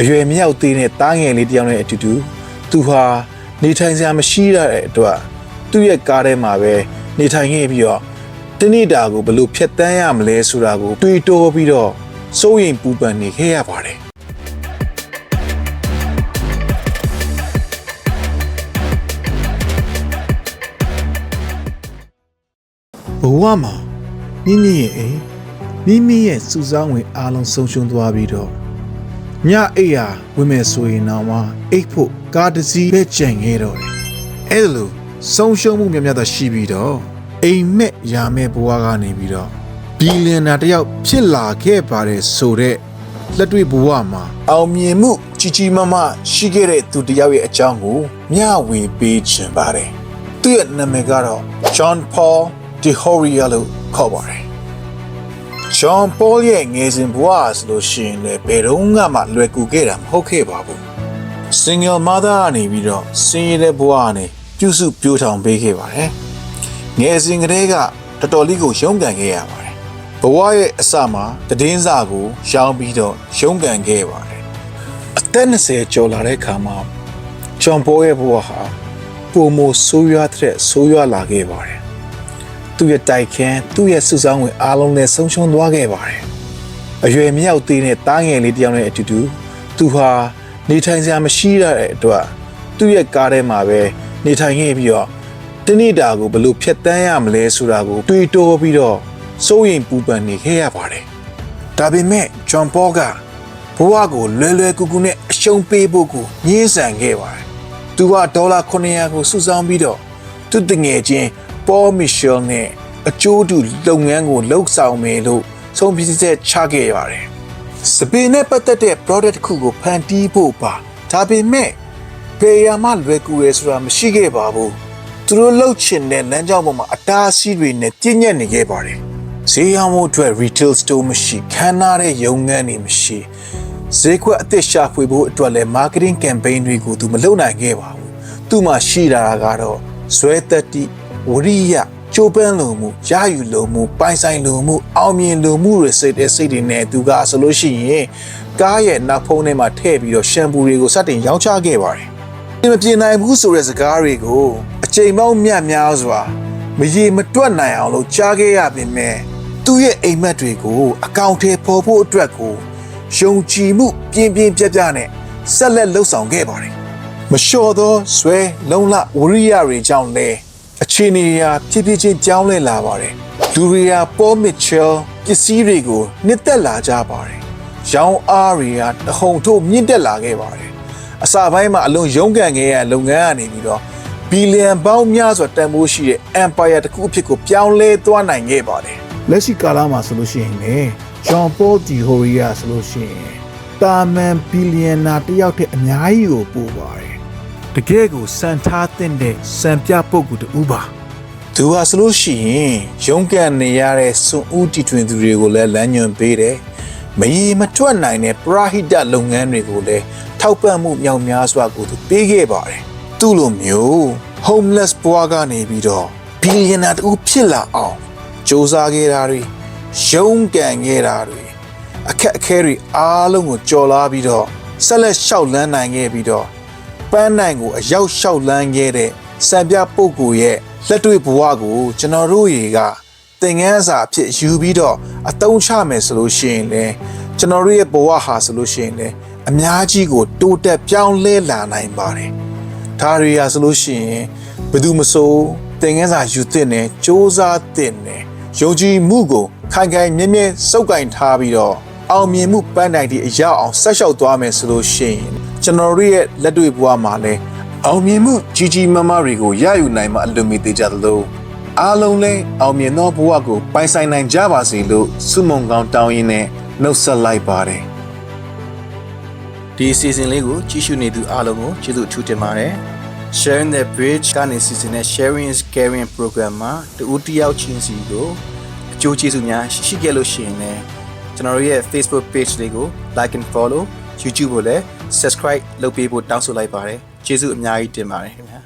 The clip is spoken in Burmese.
အရွယ်မြောက်သေးတဲ့တားငယ်လေးတစ်ယောက်နဲ့အတူတူသူဟာနေထိုင်စရာမရှိရတဲ့အတွက်သူ့ရဲ့ကားထဲမှာပဲနေထိုင်ခဲ့ပြီးတော့တနေ့တာကိုဘယ်လို့ဖြတ်တန်းရမလဲဆိုတာကိုတွေးတောပြီးတော့စိုးရိမ်ပူပန်နေခဲ့ရပါတယ်ဘဝမှာမိမိရဲ့အိမ်မိမိရဲ့စုဆောင်းဝင်အားလုံးဆုံးရှုံးသွားပြီးတော့ ညအိပ်ရာဝင်မယ်ဆိုရင်တော့မှအိပ်ဖို့ကားတစ်စီးပဲကြံခဲ့တော့တယ်အဲ့ဒါလို့ဆုံးရှုံးမှုများများသာရှိပြီးတော့အိမ်မက်ရာမဲ့ဘဝကနေပြီးတော့ဘီလီယံနာတစ်ယောက်ဖြစ်လာခဲ့ပါတယ်ဆိုတော့လက်တွေ့ဘဝမှာအောင်မြင်မှုကြီးကြီးမားမားရှိခဲ့တဲ့သူတစ်ယောက်ရဲ့အကြောင်းကိုမျှဝေပေးခြင်းပါတယ်သူ့ရဲ့နာမည်ကတော့ John Paul De Horia လို့ခေါ်ပါတယ်။ John Paul ရဲ့ငယ်စဉ်ဘဝဆိုလို့ရှိရင်လည်းဘယ်တော့မှလွယ်ကူခဲ့တာမဟုတ်ခဲ့ပါဘူး။ Single mother ကနေပြီးတော့ဆင်းရဲတဲ့ဘဝကနေပြုစုပြောထောင်ပေးခဲ့ပါတယ်။ငယ်စဉ်ကတည်းကတော်တော်လေးကိုရုန်းကန်ခဲ့ရပါတယ်။ဘဝရဲ့အစမှာတည်င်းစာကိုရောင်းပြီးတော့ရုန်းကန်ခဲ့ပါတယ်။အသက်20ကျော်လာတဲ့အခါမှာ John Paul ရဲ့ဘဝဟာပုံမဆိုးရွားတဲ့ဆိုးရွားလာခဲ့ပါတယ် သူ့ရဲ့တိုက်ခန်းသူ့ရဲ့စုဆောင်းဝင်အားလုံးနဲ့ဆုံးရှုံးသွားခဲ့ပါတယ်။အရွယ်မြောက်သေးတဲ့တားငယ်လေးတစ်ယောက်နဲ့အတူတူသူဟာနေထိုင်စရာမရှိရတဲ့အတွက်သူ့ရဲ့ကားထဲမှာပဲနေထိုင်ခဲ့ပြီးတော့တနေ့တာကိုဘယ်လို့ဖြတ်တန်းရမလဲဆိုတာကိုတွေးတောပြီးတော့စိုးရိမ်ပူပန်နေခဲ့ရပါတယ်။ဒါပေမဲ့ဂျွန်ပေါကဘဝကိုလွယ်လွယ်ကူကူနဲ့အရှုံးပေးဖို့ကိုညှင်းဆန်ခဲ့ပါတယ်။သူကဒေါ်လာ900ကိုစုဆောင်းပြီးတော့သူတငယ်ချင်း ပေါ်မီရှယ်နဲ့အကျိုးတူလုပ်ငန်းကိုလှုပ်ဆောင်မယ်လို့ဆုံးဖြတ်ချက်ချခဲ့ရတယ်။စပင်နဲ့ပတ်သက်တဲ့ product တစ်ခုကိုဖန်တီးဖို့ပါဒါပေမဲ့ပေယာမလွယ်ကူရဲဆိုတာမရှိခဲ့ပါဘူး။သူတို့လှုပ်ချင်တဲ့လမ်းကြောင်းပေါ်မှာအတားအဆီးတွေနဲ့ပြည့်ညက်နေခဲ့ပါတယ်။ဈေးရောင်းဖို့အတွက် retail store မရှိခန်းနာတဲ့ရုံငန်းတွေမရှိဈေးကွက်အသစ်ရှာဖွေဖို့အတွက်လည်း marketing campaign တွေကိုသူမလုပ်နိုင်ခဲ့ပါဘူး။သူ့မှာရှိတာကတော့ဇွဲတက်တိ ဝရိယကြိုးပမ်းလိုမှုရယူလိုမှုပိုင်ဆိုင်လိုမှုအောင်မြင်လိုမှုတွေစိတ်တဲ့စိတ်တွေနဲ့သူကဆိုလို့ရှိရင်ကားရဲ့နောက်ဖုံးထဲမှာထည့်ပြီးတော့ရှမ်ပူတွေကိုစတင်ရောင်းချခဲ့ပါတယ်။ဒီမပြေနိုင်ဘူးဆိုတဲ့စကားတွေကိုအချိန်ပေါင်းမြတ်များစွာမရေမတွက်နိုင်အောင်လို့ကြားခဲ့ရပေမဲ့သူ့ရဲ့အိမ်မက်တွေကိုအကောင့်ထဲပေါ်ဖို့အတွက်ကိုယုံကြည်မှုပြင်းပြင်းပြပြနဲ့ဆက်လက်လှုပ်ဆောင်ခဲ့ပါတယ်။မလျှော်သောဇွဲလုံလဝရိယတွေကြောင့်လည်း အခြေအနေရာဖြည်းဖြည်းချင်းကြောင်းလဲလာပါတယ်။လူတွေဟာပေါ်မစ်ချယ်ပစ္စည်းတွေကိုနှစ်သက်လာကြပါတယ်။ရောင်းအားတွေကတဟုန်ထိုးမြင့်တက်လာခဲ့ပါတယ်။အစပိုင်းမှာအလွန်ရုန်းကန်ခဲ့ရတဲ့လုပ်ငန်းကနေပြီးတော့ဘီလီယံပေါင်းများစွာတန်ဖိုးရှိတဲ့ empire တစ်ခုအဖြစ်ကိုပြောင်းလဲသွားနိုင်ခဲ့ပါတယ်။လက်ရှိကာလမှာဆိုလို့ရှိရင်လေဂျွန်ပေါဒီဟိုရီယာဆိုလို့ရှိရင်တာမန်ဘီလီယံနာတစ်ယောက်တည်းအများကြီးကိုပို့ပါတယ်။ တကယ်ကိုစံထားတဲ့စံပြပုဂ္ဂိုလ်တူပါ။သူဟာဆိုလို့ရှိရင်ရုန်းကန်နေရတဲ့စွန်ဦးတီထွင်သူတွေကိုလည်းလမ်းညွှန်ပေးတယ်။မရေမထွက်နိုင်တဲ့ပရာဟိတလုပ်ငန်းတွေကိုလည်းထောက်ပံ့မှုမြောက်များစွာကိုသူပေးခဲ့ပါတယ်။သူ့လိုမျိုး homeless ဘွားကနေပြီးတော့ဘီလီယံနာတူဖြစ်လာအောင်စ조사ခဲ့တာတွေရုန်းကန်ခဲ့တာတွေအခက်အခဲတွေအားလုံးကိုကြော်လာပြီးတော့ဆက်လက်လျှောက်လန်းနိုင်ခဲ့ပြီးတော့ ပန်းနိုင်ကိုအရောက်လျှောက်လန်းခဲ့တဲ့စံပြပုဂ္ဂိုလ်ရဲ့လက်တွေ့ဘဝကိုကျွန်တော်တို့တွေကသင်ငန်းစာအဖြစ်ယူပြီးတော့အသုံးချမယ်ဆိုလို့ရှိရင်လေကျွန်တော်တို့ရဲ့ဘဝဟာဆိုလို့ရှိရင်လေအများကြီးကိုတိုးတက်ပြောင်းလဲလာနိုင်ပါတယ်ဒါတွေရာဆိုလို့ရှိရင်ဘယ်သူမဆိုသင်ငန်းစာယူသင့်တယ်စ조사သင့်တယ်ယုံကြည်မှုကိုခိုင်ခိုင်မြဲမြဲစုပ်ကင်ထားပြီးတော့အောင်မြင်မှုပန်းတိုင်တီအရောက်အောင်ဆက်လျှောက်သွားမယ်ဆိုလို့ရှိရင် ကျွန်တော်တို့ရဲ့လက်တွေ့ဘဝမှာလည်းအောင်မြင်မှုကြီးကြီးမားမားတွေကိုရယူနိုင်မှအလွန်မီသေးကြသလိုအားလုံးလည်းအောင်မြင်သောဘဝကိုပိုင်ဆိုင်နိုင်ကြပါစေလို့ဆုမွန်ကောင်းတောင်းရင်းနဲ့နှုတ်ဆက်လိုက်ပါတယ်ဒီ season လေးကိုကြည့်ရှုနေသူအားလုံးကိုကျေးဇူးအထူးတင်ပါတယ် Sharing the Bridge ကနေ season နဲ့ Sharing is Caring program မှာတူဦးတစ်ယောက်ချင်းစီကိုအကျိုးကျေးဇူးများရှိရှိခဲ့လို့ရှိရင်လည်းကျွန်တော်တို့ရဲ့ Facebook page လေးကို like and follow YouTube ကိုလည်း subscribe လုပ်ပေးဖို့တောင်းဆိုလိုက်ပါတယ်ကျေးဇူးအများကြီးတင်ပါတယ်ခင်ဗျာ